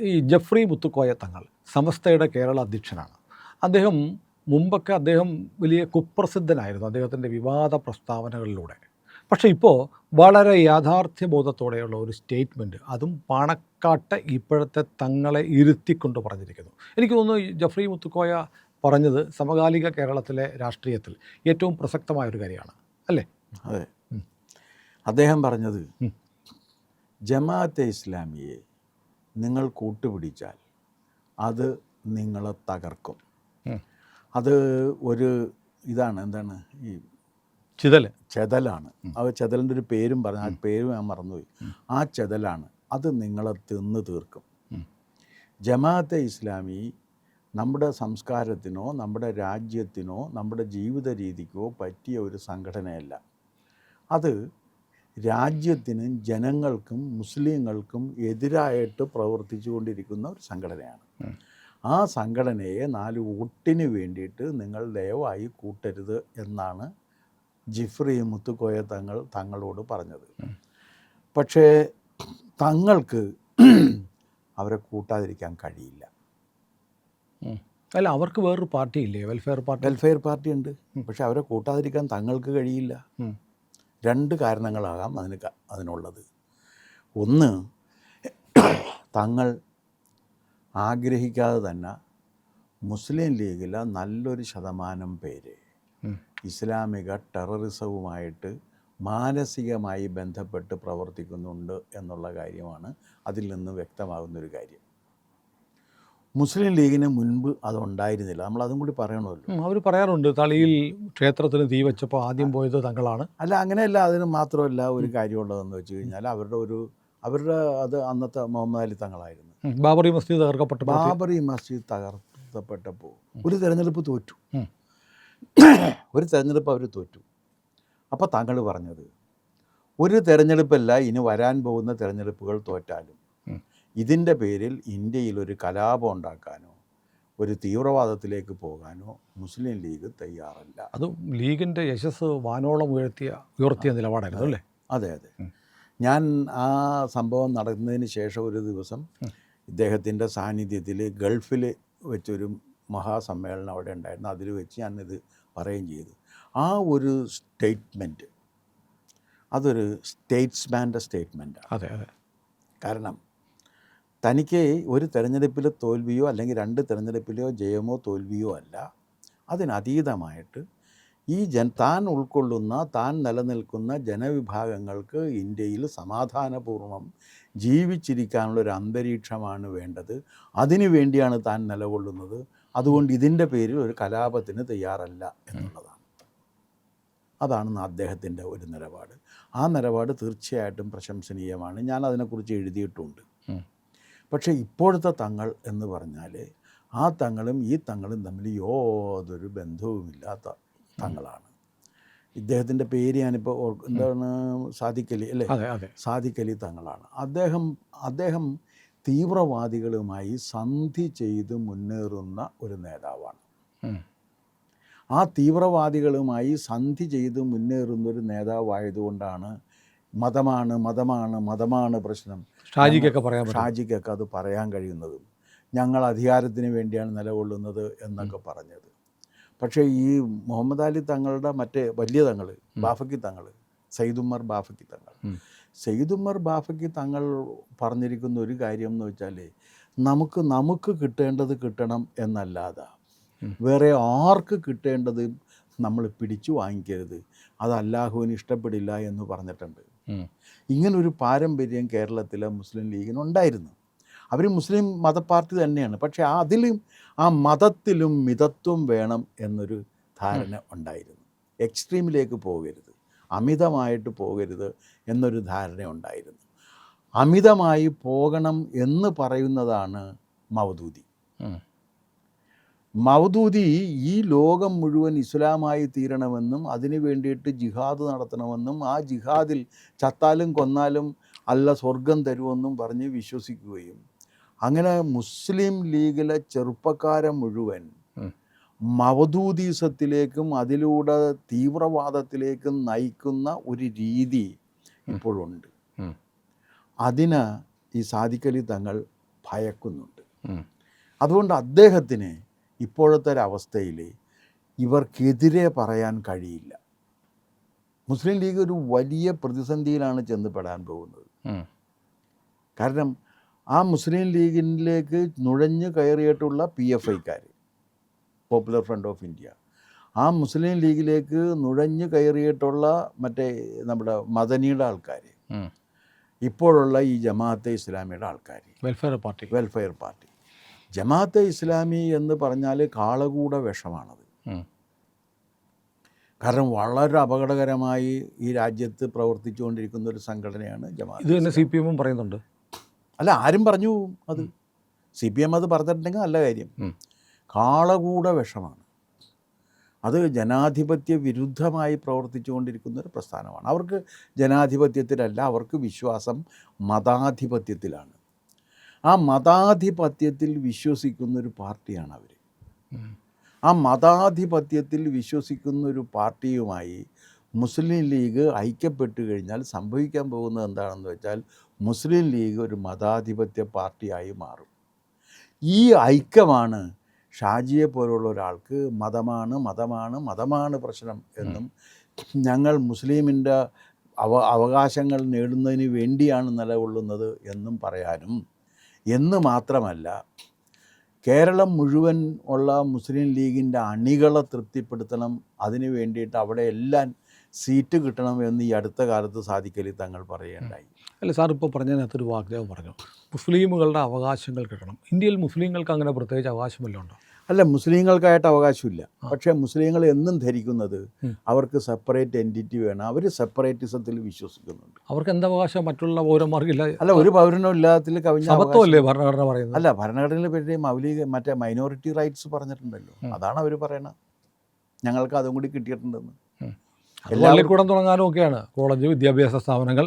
ഈ ജഫ്രി മുത്തുക്കോയ തങ്ങൾ സമസ്തയുടെ കേരള അധ്യക്ഷനാണ്. അദ്ദേഹം മുമ്പൊക്കെ അദ്ദേഹം വലിയ കുപ്രസിദ്ധനായിരുന്നു അദ്ദേഹത്തിന്റെ വിവാദ പ്രസ്താവനകളിലൂടെ. പക്ഷേ ഇപ്പോൾ വളരെ യാഥാർത്ഥ്യബോധത്തോടെയുള്ള ഒരു സ്റ്റേറ്റ്മെന്റ് അതും പാണക്കാട്ട് ഇപ്പോഴത്തെ തങ്ങളെ ഇരുത്തിക്കൊണ്ട് പറഞ്ഞിരിക്കുന്നു. എനിക്ക് തോന്നുന്നു ജഫ്രി മുത്തുക്കോയ പറഞ്ഞത് സമകാലിക കേരളത്തിലെ രാഷ്ട്രീയത്തിൽ ഏറ്റവും പ്രസക്തമായ ഒരു കാര്യമാണ്. അല്ലേ? അതെ. അദ്ദേഹം പറഞ്ഞത് ജമാഅത്തെ ഇസ്ലാമിയെ നിങ്ങൾ കൂട്ടുപിടിച്ചാൽ അത് നിങ്ങളെ തകർക്കും. അത് ഒരു ഇതാണ് എന്താണ് ഈ ചിതൽ ചെതലാണ്. ആ ചെതലിന്റെ ഒരു പേരും പറഞ്ഞു ആ പേരും ഞാൻ മറന്നുപോയി. ആ ചെതലാണ് അത് നിങ്ങളെ തിന്ന് തീർക്കും. ജമാഅത്തെ ഇസ്ലാമി നമ്മുടെ സംസ്കാരത്തിനോ നമ്മുടെ രാജ്യത്തിനോ നമ്മുടെ ജീവിത രീതിക്കോ പറ്റിയ ഒരു സംഘടനയല്ല. അത് രാജ്യത്തിനും ജനങ്ങൾക്കും മുസ്ലിങ്ങൾക്കും എതിരായിട്ട് പ്രവർത്തിച്ചു കൊണ്ടിരിക്കുന്ന ഒരു സംഘടനയാണ്. ആ സംഘടനയെ നാല് വോട്ടിന് വേണ്ടിയിട്ട് നിങ്ങൾ ദയവായി കൂട്ടരുത് എന്നാണ് ജിഫ്രി മുത്തുക്കോയ തങ്ങൾ തങ്ങളോട് പറഞ്ഞത്. പക്ഷേ തങ്ങൾക്ക് അവരെ കൂട്ടാതിരിക്കാൻ കഴിയില്ല. അല്ല അവർക്ക് വേറൊരു പാർട്ടി ഇല്ലേ വെൽഫെയർ പാർട്ടി? വെൽഫെയർ പാർട്ടി ഉണ്ട് പക്ഷെ അവരെ കൂട്ടാതിരിക്കാൻ തങ്ങൾക്ക് കഴിയില്ല. രണ്ട് കാരണങ്ങളാകാം അതിന് അതിനുള്ളത്. ഒന്ന് തങ്ങൾ ആഗ്രഹിക്കാതെ തന്നെ മുസ്ലിം ലീഗിലെ നല്ലൊരു ശതമാനം പേര് ഇസ്ലാമിക ടെററിസവുമായിട്ട് മാനസികമായി ബന്ധപ്പെട്ട് പ്രവർത്തിക്കുന്നുണ്ട് എന്നുള്ള കാര്യമാണ് അതിൽ നിന്ന് വ്യക്തമാകുന്നൊരു കാര്യം. മുസ്ലിം ലീഗിന് മുൻപ് അതുണ്ടായിരുന്നില്ല നമ്മൾ അതും കൂടി പറയണമല്ലോ. അവർ പറയാറുണ്ട് തളിയിൽ ക്ഷേത്രത്തിന് തീ വെച്ചപ്പോൾ ആദ്യം പോയത് തങ്ങളാണ്. അല്ല അങ്ങനെയല്ല അതിന് മാത്രമല്ല ഒരു കാര്യമുള്ളതെന്ന് വെച്ച് കഴിഞ്ഞാൽ അവരുടെ ഒരു അവരുടെ അത് അന്നത്തെ മുഹമ്മദ് അലി തങ്ങളായിരുന്നു. ബാബറി മസ്ജിദ് തകർക്കപ്പെട്ട ബാബറി മസ്ജിദ് തകർത്തപ്പെട്ടപ്പോൾ ഒരു തെരഞ്ഞെടുപ്പ് തോറ്റു. ഒരു തെരഞ്ഞെടുപ്പ് അവർ തോറ്റു. അപ്പോൾ താങ്കൾ പറഞ്ഞത് ഒരു തെരഞ്ഞെടുപ്പല്ല ഇനി വരാൻ പോകുന്ന തെരഞ്ഞെടുപ്പുകൾ തോറ്റാലും. ഇതിന്റെ പേരിൽ ഇന്ത്യയിൽ ഒരു കലാപം ഉണ്ടാക്കാനോ ഒരു തീവ്രവാദത്തിലേക്ക് പോകാനോ മുസ്ലിം ലീഗ് തയ്യാറല്ല. അത് ലീഗിന്റെ യശസ് വാനോളം ഉയർത്തിയ ഉയർത്തിയ നിലപാടായിരുന്നു അല്ലേ? അതെ അതെ. ഞാൻ ആ സംഭവം നടന്നതിന് ശേഷം ഒരു ദിവസം ഇദ്ദേഹത്തിന്റെ സാന്നിധ്യത്തിൽ ഗൾഫിൽ വെച്ചൊരു മഹാസമ്മേളനം അവിടെ ഉണ്ടായിരുന്നു. അതിൽ വെച്ച് ഞാനിത് പറയുകയും ചെയ്തു. ആ ഒരു സ്റ്റേറ്റ്മെന്റ് അതൊരു സ്റ്റേറ്റ്സ്മാന്റെ സ്റ്റേറ്റ്മെന്റാണ്. അതെ അതെ. കാരണം തനിക്ക് ഒരു തെരഞ്ഞെടുപ്പിൽ തോൽവിയോ അല്ലെങ്കിൽ രണ്ട് തിരഞ്ഞെടുപ്പിലോ ജയമോ തോൽവിയോ അല്ല. അതിനതീതമായിട്ട് ഈ ജൻ താൻ ഉൾക്കൊള്ളുന്ന താൻ നിലനിൽക്കുന്ന ജനവിഭാഗങ്ങൾക്ക് ഇന്ത്യയിൽ സമാധാനപൂർവം ജീവിച്ചിരിക്കാനുള്ള ഒരു അന്തരീക്ഷമാണ് വേണ്ടത്. അതിനു വേണ്ടിയാണ് താൻ നിലകൊള്ളുന്നത്. അതുകൊണ്ട് ഇതിന്റെ പേരിൽ ഒരു കലാപത്തിന് തയ്യാറല്ല എന്നുള്ളതാണ്. അതാണ് അദ്ദേഹത്തിന്റെ ഒരു നിലപാട്. ആ നിലപാട് തീർച്ചയായിട്ടും പ്രശംസനീയമാണ്. ഞാൻ അതിനെക്കുറിച്ച് എഴുതിയിട്ടുണ്ട്. പക്ഷേ ഇപ്പോഴത്തെ തങ്ങൾ എന്ന് പറഞ്ഞാൽ ആ തങ്ങളും ഈ തങ്ങളും തമ്മിൽ യാതൊരു ബന്ധവുമില്ലാത്ത തങ്ങളാണ്. ഇദ്ദേഹത്തിന്റെ പേര് ഞാനിപ്പോൾ എന്താണ് സാദിക്കലി അല്ലേ? അതെ തങ്ങളാണ്. അദ്ദേഹം അദ്ദേഹം തീവ്രവാദികളുമായി സന്ധി ചെയ്ത് മുന്നേറുന്ന ഒരു നേതാവാണ്. ആ തീവ്രവാദികളുമായി സന്ധി ചെയ്ത് മുന്നേറുന്ന ഒരു നേതാവായതുകൊണ്ടാണ് മതമാണ് മതമാണ് മതമാണ് പ്രശ്നം. ഷാജിക്കൊക്കെ പറയാൻ ഷാജിക്കൊക്കെ അത് പറയാൻ കഴിയുന്നതും ഞങ്ങൾ അധികാരത്തിന് വേണ്ടിയാണ് നിലകൊള്ളുന്നത് എന്നൊക്കെ പറഞ്ഞത്. പക്ഷേ ഈ മുഹമ്മദ് അലി തങ്ങളുടെ മറ്റേ വലിയ തങ്ങൾ ബാഫക്കി തങ്ങൾ സയ്യിദുമർ ബാഫക്കി തങ്ങൾ. സയ്യിദുമർ ബാഫക്കി തങ്ങൾ പറഞ്ഞിരിക്കുന്ന ഒരു കാര്യം എന്ന് വെച്ചാൽ നമുക്ക് നമുക്ക് കിട്ടേണ്ടത് കിട്ടണം എന്നല്ലാതെ. വേറെ ആർക്ക് കിട്ടേണ്ടത് നമ്മൾ പിടിച്ചു വാങ്ങിക്കരുത്. അത് അല്ലാഹുവിന് ഇഷ്ടപ്പെടില്ല എന്ന് പറഞ്ഞിട്ടുണ്ട്. ഇങ്ങനൊരു പാരമ്പര്യം കേരളത്തിലെ മുസ്ലിം ലീഗിനുണ്ടായിരുന്നു. അവർ മുസ്ലിം മതപാർട്ടി തന്നെയാണ്. പക്ഷേ അതിലും ആ മതത്തിലും മിതത്വം വേണം എന്നൊരു ധാരണ ഉണ്ടായിരുന്നു. എക്സ്ട്രീമിലേക്ക് പോകരുത്. അമിതമായിട്ട് പോകരുത് എന്നൊരു ധാരണ ഉണ്ടായിരുന്നു. അമിതമായി പോകണം എന്ന് പറയുന്നതാണ് മൗദൂദി. ഉം. മൗദൂദി ഈ ലോകം മുഴുവൻ ഇസ്ലാമായി തീരണമെന്നും അതിനു വേണ്ടിയിട്ട് ജിഹാദ് നടത്തണമെന്നും ആ ജിഹാദിൽ ചത്താലും കൊന്നാലും അല്ല സ്വർഗം തരുമെന്നും പറഞ്ഞ് വിശ്വസിക്കുകയും. അങ്ങനെ മുസ്ലിം ലീഗിലെ ചെറുപ്പക്കാരെ മുഴുവൻ. മവദൂദീസത്തിലേക്കും അതിലൂടെ തീവ്രവാദത്തിലേക്കും നയിക്കുന്ന ഒരു രീതി ഇപ്പോഴുണ്ട്. അതിന് ഈ സാദിഖലി തങ്ങൾ ഭയക്കുന്നുണ്ട്. അതുകൊണ്ട് അദ്ദേഹത്തിന് ഇപ്പോഴത്തെ ഒരവസ്ഥയിൽ ഇവർക്കെതിരെ പറയാൻ കഴിയില്ല. മുസ്ലിം ലീഗ് ഒരു വലിയ പ്രതിസന്ധിയിലാണ് ചെന്നപ്പെടാൻ പോകുന്നത്. കാരണം ആ മുസ്ലിം ലീഗിലേക്ക് നുഴഞ്ഞു കയറിയിട്ടുള്ള പി എഫ് ഐക്കാർ പോപ്പുലർ ഫ്രണ്ട് ഓഫ് ഇന്ത്യ ആ മുസ്ലിം ലീഗിലേക്ക് നുഴഞ്ഞു കയറിയിട്ടുള്ള മറ്റേ നമ്മുടെ മദനിയുടെ ആൾക്കാർ. ഇപ്പോഴുള്ള ഈ ജമാഅത്തെ ഇസ്ലാമിയുടെ ആൾക്കാർ welfare party welfare party Jamaat Islami എന്ന് പറഞ്ഞാൽ കാളകൂട വിഷമാണത്. കാരണം വളരെ അപകടകരമായി ഈ രാജ്യത്ത് പ്രവർത്തിച്ചുകൊണ്ടിരിക്കുന്ന ഒരു സംഘടനയാണ് ജമാഅത്ത് ഇത് തന്നെ സി പി എമ്മും പറയുന്നുണ്ട്. അല്ല ആരും പറഞ്ഞു അത്. സി പി എം അത് പറഞ്ഞിട്ടുണ്ടെങ്കിൽ നല്ല കാര്യം. കാളകൂട വിഷമാണ്. അത് ജനാധിപത്യ വിരുദ്ധമായി പ്രവർത്തിച്ചുകൊണ്ടിരിക്കുന്ന ഒരു പ്രസ്ഥാനമാണ്. അവർക്ക് ജനാധിപത്യത്തിലല്ല അവർക്ക് വിശ്വാസം മതാധിപത്യത്തിലാണ്. ആ മതാധിപത്യത്തിൽ വിശ്വസിക്കുന്ന ഒരു പാർട്ടിയാണ് അവർ ആ മതാധിപത്യത്തിൽ വിശ്വസിക്കുന്ന ഒരു പാർട്ടിയുമായി മുസ്ലിം ലീഗ് ഐക്യപ്പെട്ടു കഴിഞ്ഞാൽ സംഭവിക്കാൻ പോകുന്നത് എന്താണെന്ന് വെച്ചാൽ മുസ്ലിം ലീഗ് ഒരു മതാധിപത്യ പാർട്ടിയായി മാറും. ഈ ഐക്യമാണ് ഷാജിയെ പോലുള്ള ഒരാൾക്ക് മതമാണ് മതമാണ് മതമാണ് പ്രശ്നം എന്നും ഞങ്ങൾ മുസ്ലിമിന്റെ അവ അവകാശങ്ങൾ നേടുന്നതിന് വേണ്ടിയാണ് നിലകൊള്ളുന്നത് എന്നും പറയാനും എന്ന് മാത്രമല്ല കേരളം മുഴുവൻ ഉള്ള മുസ്ലിം ലീഗിന്റെ അണികളെ തൃപ്തിപ്പെടുത്തണം. അതിനു വേണ്ടിയിട്ട് അവിടെ എല്ലാം സീറ്റ് കിട്ടണം എന്ന് ഈ അടുത്ത കാലത്ത് സാധിക്കലി തങ്ങൾ പറയുകയുണ്ടായി. അല്ല സാർ ഇപ്പോൾ പറഞ്ഞതിനകത്തൊരു വാഗ്ദാനം പറഞ്ഞു. മുസ്ലിമുകളുടെ അവകാശങ്ങൾ കിട്ടണം. ഇന്ത്യയിൽ മുസ്ലിങ്ങൾക്ക് അങ്ങനെ പ്രത്യേകിച്ച് അവകാശമല്ലോ ഉണ്ടോ? അല്ല മുസ്ലിങ്ങൾക്കായിട്ട് അവകാശമില്ല. പക്ഷേ മുസ്ലിങ്ങൾ എന്നും ധരിക്കുന്നത് അവർക്ക് സെപ്പറേറ്റ് എന്റിറ്റി വേണം. അവർ സെപ്പറേറ്റിസത്തിൽ വിശ്വസിക്കുന്നുണ്ട്. അവർക്ക് എന്താ അവകാശം? മറ്റുള്ള പൗരന്മാർക്കില്ല. അല്ല ഒരു പൗരനും ഇല്ലാത്തിൽ കവിഞ്ഞ ഭരണഘടന പറയുന്നത്? അല്ല ഭരണഘടനയെ പറ്റി മൗലിക മറ്റേ മൈനോറിറ്റി റൈറ്റ്സ് പറഞ്ഞിട്ടുണ്ടല്ലോ. അതാണ് അവർ പറയണത് ഞങ്ങൾക്ക് അതും കൂടി കിട്ടിയിട്ടുണ്ടെന്ന്. പള്ളിക്കൂടം തുടങ്ങാനും ഒക്കെയാണ്. കോളേജ് വിദ്യാഭ്യാസ സ്ഥാപനങ്ങൾ.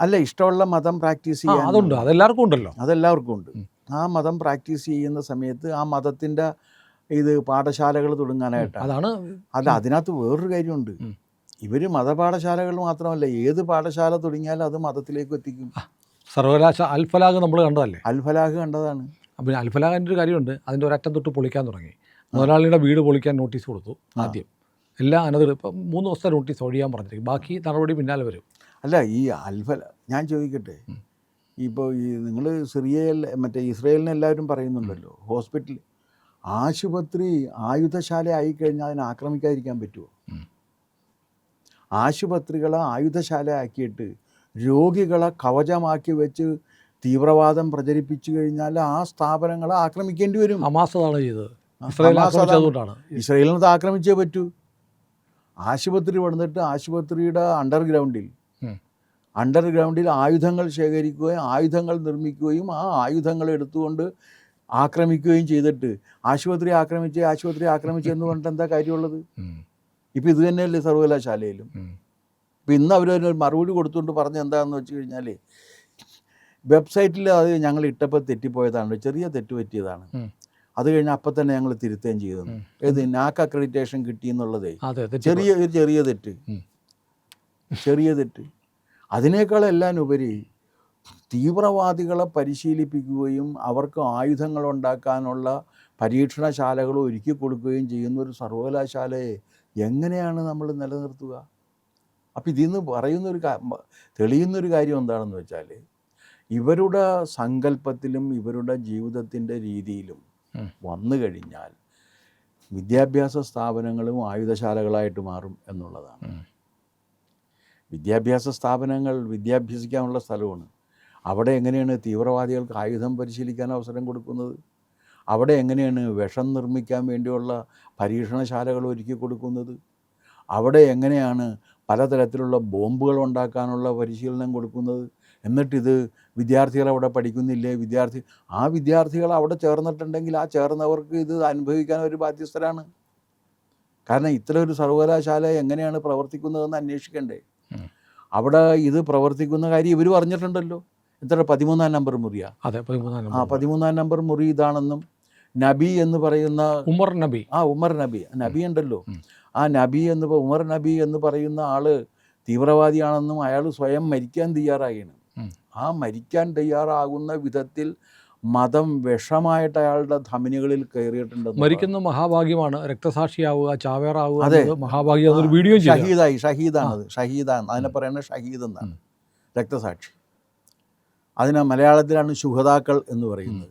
അല്ല ഇഷ്ടമുള്ള മതം പ്രാക്ടീസ് ചെയ്യാൻ അതുണ്ട്. അതെല്ലാവർക്കും ഉണ്ടല്ലോ. അതെല്ലാവർക്കും ഉണ്ട്. ആ മതം പ്രാക്ടീസ് ചെയ്യുന്ന സമയത്ത് ആ മതത്തിന്റെ ഇത് പാഠശാലകൾ തുടങ്ങാനായിട്ടാണ്. അതാണ് അല്ല അതിനകത്ത് വേറൊരു കാര്യമുണ്ട്. ഇവർ മതപാഠശാലകൾ മാത്രമല്ല ഏത് പാഠശാല തുടങ്ങിയാലും അത് മതത്തിലേക്ക് എത്തിക്കും. സർവകലാശാല അൽഫലാഗ് നമ്മൾ കണ്ടതല്ലേ? അൽഫലാഹ് കണ്ടതാണ്. അപ്പോൾ അൽഫലാഗിന്റെ ഒരു കാര്യമുണ്ട്. അതിന്റെ ഒരറ്റം തൊട്ട് പൊളിക്കാൻ തുടങ്ങി. മുതലാളിയുടെ വീട് പൊളിക്കാൻ നോട്ടീസ് കൊടുത്തു ആദ്യം. എല്ലാ അനധികൃത ഇപ്പം മൂന്ന് ദിവസത്തെ നോട്ടീസ് ഒഴിയാൻ പറഞ്ഞിരിക്കും. ബാക്കി നടപടി പിന്നാലെ വരും. അല്ല ഈ അൽഫല ഞാൻ ചോദിക്കട്ടെ. ഇപ്പോൾ ഈ നിങ്ങൾ സിറിയയിൽ മറ്റേ ഇസ്രയേലിനെ എല്ലാവരും പറയുന്നുണ്ടല്ലോ ഹോസ്പിറ്റൽ ആശുപത്രി ആയുധശാല ആയിക്കഴിഞ്ഞാൽ അതിനെ ആക്രമിക്കാതിരിക്കാൻ പറ്റുമോ ആശുപത്രികളെ ആയുധശാല ആക്കിയിട്ട് രോഗികളെ കവചമാക്കി വെച്ച് തീവ്രവാദം പ്രചരിപ്പിച്ചു കഴിഞ്ഞാൽ ആ സ്ഥാപനങ്ങളെ ആക്രമിക്കേണ്ടി വരും. ഹമാസ് അതാണ് ചെയ്തത്. ഇസ്രയേലിനത് ആക്രമിച്ചേ പറ്റൂ. ആശുപത്രി വന്നിട്ട് ആശുപത്രിയുടെ അണ്ടർഗ്രൗണ്ടിൽ. അണ്ടർഗ്രൗണ്ടിൽ ആയുധങ്ങൾ ശേഖരിക്കുകയും ആയുധങ്ങൾ നിർമ്മിക്കുകയും ആ ആയുധങ്ങൾ എടുത്തുകൊണ്ട് ആക്രമിക്കുകയും ചെയ്തിട്ട് ആശുപത്രി ആക്രമിച്ച് ആശുപത്രി ആക്രമിച്ച് എന്ന് പറഞ്ഞിട്ട് എന്താ കാര്യമുള്ളത്. ഇപ്പം ഇത് തന്നെയല്ലേ സർവകലാശാലയിലും. ഇപ്പം ഇന്ന് അവരൊരു മറുപടി കൊടുത്തുകൊണ്ട് പറഞ്ഞ എന്താണെന്ന് വെച്ച് കഴിഞ്ഞാൽ വെബ്സൈറ്റിൽ അത് ഞങ്ങൾ ഇട്ടപ്പോൾ തെറ്റിപ്പോയതാണ് ചെറിയ തെറ്റ് പറ്റിയതാണ്. അത് കഴിഞ്ഞ് അപ്പം തന്നെ ഞങ്ങൾ തിരുത്തുകയും ചെയ്തു. ഏത് നാക്ക് അക്രഡിറ്റേഷൻ കിട്ടി എന്നുള്ളതേ. ചെറിയ ഒരു ചെറിയ തെറ്റ്. ചെറിയ തെറ്റ്. അതിനേക്കാളെല്ലാം ഉപരി തീവ്രവാദികളെ പരിശീലിപ്പിക്കുകയും അവർക്ക് ആയുധങ്ങൾ ഉണ്ടാക്കാനുള്ള പരീക്ഷണശാലകൾ ഒരുക്കി കൊടുക്കുകയും ചെയ്യുന്ന ഒരു സർവകലാശാലയെ എങ്ങനെയാണ് നമ്മൾ നിലനിർത്തുക? അപ്പം ഇതിൽ നിന്ന് പറയുന്നൊരു തെളിയുന്നൊരു കാര്യം എന്താണെന്ന് വെച്ചാൽ ഇവരുടെ സങ്കല്പത്തിലും ഇവരുടെ ജീവിതത്തിന്റെ രീതിയിലും വന്നു കഴിഞ്ഞാൽ വിദ്യാഭ്യാസ സ്ഥാപനങ്ങളും ആയുധശാലകളായിട്ട് മാറും എന്നുള്ളതാണ്. വിദ്യാഭ്യാസ സ്ഥാപനങ്ങൾ വിദ്യാഭ്യസിക്കാനുള്ള സ്ഥലമാണ്. അവിടെ എങ്ങനെയാണ് തീവ്രവാദികൾക്ക് ആയുധം പരിശീലിക്കാൻ അവസരം കൊടുക്കുന്നത്? അവിടെ എങ്ങനെയാണ് വിഷം നിർമ്മിക്കാൻ വേണ്ടിയുള്ള പരീക്ഷണശാലകൾ ഒരുക്കി കൊടുക്കുന്നത്? അവിടെ എങ്ങനെയാണ് പലതരത്തിലുള്ള ബോംബുകൾ ഉണ്ടാക്കാനുള്ള പരിശീലനം കൊടുക്കുന്നത്? എന്നിട്ടിത് വിദ്യാർത്ഥികൾ അവിടെ പഠിക്കുന്നില്ലേ? വിദ്യാർത്ഥി ആ വിദ്യാർത്ഥികൾ അവിടെ ചേർന്നിട്ടുണ്ടെങ്കിൽ ആ ചേർന്നവർക്ക് ഇത് അനുഭവിക്കാൻ ഒരു ബാധ്യസ്ഥരാണ്. കാരണം ഇത്തരം ഒരു സർവകലാശാല എങ്ങനെയാണ് പ്രവർത്തിക്കുന്നതെന്ന് അന്വേഷിക്കണ്ടേ. അവിടെ ഇത് പ്രവർത്തിക്കുന്ന കാര്യം ഇവർ പറഞ്ഞിട്ടുണ്ടല്ലോ. എത്ര പതിമൂന്നാം നമ്പർ മുറിയാ. അതെ പതിമൂന്നാം ആ നമ്പർ പതിമൂന്നാം നമ്പർ മുറി ഇതാണെന്നും നബി എന്ന് പറയുന്ന ഉമർ നബി. ആ ഉമർ നബി നബി ഉണ്ടല്ലോ. ആ നബി എന്ന് ഉമർ നബി എന്ന് പറയുന്ന ആൾ തീവ്രവാദിയാണെന്നും അയാൾ സ്വയം മരിക്കാൻ തയ്യാറായാണ് ആ മരിക്കാൻ തയ്യാറാകുന്ന വിധത്തിൽ മതം വിഷമായിട്ട് അയാളുടെ ധമനികളിൽ കയറിയിട്ടുണ്ട് മരിക്കുന്ന മഹാഭാഗ്യമാണ് രക്തസാക്ഷിയാവുക ചാവേറാവുക അതെ. മഹാഭാഗ്യം വീഡിയോ ഷഹീദായി ഷഹീദാണത്. ഷഹീദാണ് അതിനെ പറയുന്നത് ഷഹീദ് എന്നാണ് രക്തസാക്ഷി. അതിനെ മലയാളത്തിലാണ് ശുഹതാക്കൾ എന്ന് പറയുന്നത്.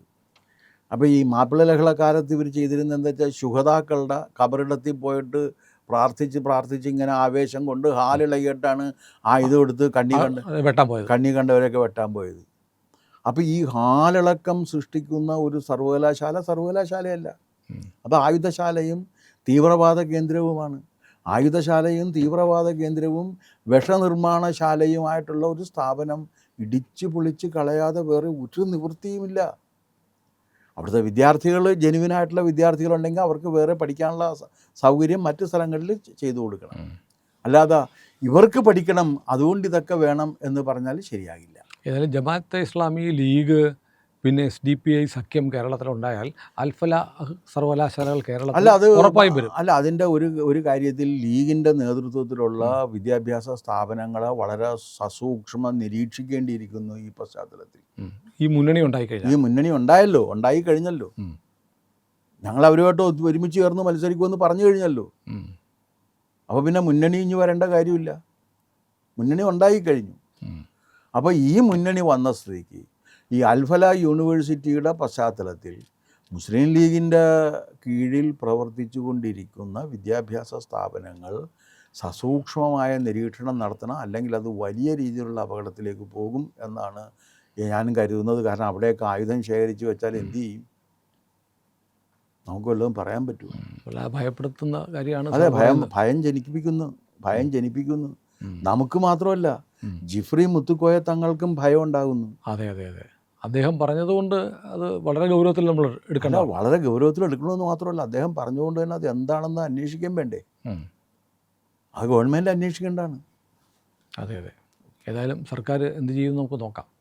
അപ്പോൾ ഈ മാപ്പിള ലഹളക്കാലത്ത് ഇവർ ചെയ്തിരുന്നത് എന്താ വെച്ചാൽ ശുഹതാക്കളുടെ കബറിടത്തിൽ പോയിട്ട് പ്രാർത്ഥിച്ച് പ്രാർത്ഥിച്ച് ഇങ്ങനെ ആവേശം കൊണ്ട് ഹാലിളകിയിട്ടാണ് ആ എടുത്ത് കണ്ണി കണ്ട് വെട്ടാൻ പോയത്. കണ്ണി കണ്ടവരൊക്കെ വെട്ടാൻ പോയത്. അപ്പോൾ ഈ ഹാലിളക്കം സൃഷ്ടിക്കുന്ന ഒരു സർവകലാശാല സർവകലാശാലയല്ല. അപ്പോൾ ആയുധശാലയും തീവ്രവാദ കേന്ദ്രവുമാണ്. ആയുധശാലയും തീവ്രവാദ കേന്ദ്രവും വിഷനിർമ്മാണശാലയുമായിട്ടുള്ള ഒരു സ്ഥാപനം ഇടിച്ചു പൊളിച്ച് കളയാതെ വേറെ ഒരു നിവൃത്തിയുമില്ല. അവിടുത്തെ വിദ്യാർത്ഥികൾ ജെനുവിനായിട്ടുള്ള വിദ്യാർത്ഥികളുണ്ടെങ്കിൽ അവർക്ക് വേറെ പഠിക്കാനുള്ള സൗകര്യം മറ്റു സ്ഥലങ്ങളിൽ ചെയ്തു കൊടുക്കണം. അല്ലാതെ ഇവർക്ക് പഠിക്കണം അതുകൊണ്ട് ഇതൊക്കെ വേണം എന്ന് പറഞ്ഞാൽ ശരിയാകില്ല. ഏതായാലും ജമാഅത്തെ ഇസ്ലാമി ലീഗ് പിന്നെ എസ് ഡി പി ഐ സഖ്യം കേരളത്തിലുണ്ടായാൽ അൽഫല സർവകലാശാലകൾ കേരളത്തിൽ അല്ല അത് ഉറപ്പായും വരും. അല്ല അതിന്റെ ഒരു ഒരു കാര്യത്തിൽ ലീഗിന്റെ നേതൃത്വത്തിലുള്ള വിദ്യാഭ്യാസ സ്ഥാപനങ്ങളെ വളരെ സസൂക്ഷ്മം നിരീക്ഷിക്കേണ്ടിയിരിക്കുന്നു ഈ പശ്ചാത്തലത്തിൽ. ഈ മുന്നണി ഈ ഉണ്ടായിക്കഴിഞ്ഞാൽ മുന്നണി ഉണ്ടായല്ലോ ഉണ്ടായി കഴിഞ്ഞല്ലോ ഞങ്ങൾ അവരുമായിട്ട് ഒരുമിച്ച് ചേർന്ന് മത്സരിക്കുമെന്ന് പറഞ്ഞു കഴിഞ്ഞല്ലോ. അപ്പോൾ പിന്നെ മുന്നണി ഇനി വരേണ്ട കാര്യമില്ല. മുന്നണി ഉണ്ടായി കഴിഞ്ഞു. അപ്പോൾ ഈ മുന്നണി വന്ന സ്ഥിതിക്ക് ഈ അൽഫല യൂണിവേഴ്സിറ്റിയുടെ പശ്ചാത്തലത്തിൽ മുസ്ലിം ലീഗിന്റെ കീഴിൽ പ്രവർത്തിച്ചു കൊണ്ടിരിക്കുന്ന വിദ്യാഭ്യാസ സ്ഥാപനങ്ങൾ സസൂക്ഷ്മമായ നിരീക്ഷണം നടത്തണം അല്ലെങ്കിൽ അത് വലിയ രീതിയിലുള്ള അപകടത്തിലേക്ക് പോകും എന്നാണ് ഞാൻ കരുതുന്നത്. കാരണം അവിടെയൊക്കെ ആയുധം ശേഖരിച്ചു വെച്ചാൽ എന്ത് ചെയ്യും? നമുക്ക് വല്ലതും പറയാൻ പറ്റുമോ? ഭയപ്പെടുത്തുന്ന കാര്യമാണ് അതെ ഭയം ഭയം ജനിപ്പിക്കുന്നു ഭയം ജനിപ്പിക്കുന്നു. നമുക്ക് മാത്രമല്ല. ജിഫ്രി മുത്തുക്കോയ തങ്ങൾക്കും ഭയം ഉണ്ടാകുന്നു. അതെ അതെ അതെ. അദ്ദേഹം പറഞ്ഞതുകൊണ്ട് അത് വളരെ ഗൗരവത്തിൽ നമ്മൾ എടുക്കണം. വളരെ ഗൗരവത്തിൽ എടുക്കണമെന്ന് മാത്രമല്ല അദ്ദേഹം പറഞ്ഞുകൊണ്ട് തന്നെ അത് എന്താണെന്ന് അന്വേഷിക്കാൻ വേണ്ടേ. അത് ഗവൺമെന്റ് അന്വേഷിക്കേണ്ടതാണ്. അതെ അതെ. ഏതായാലും സർക്കാർ എന്ത് ചെയ്യുമെന്ന് നമുക്ക് നോക്കാം.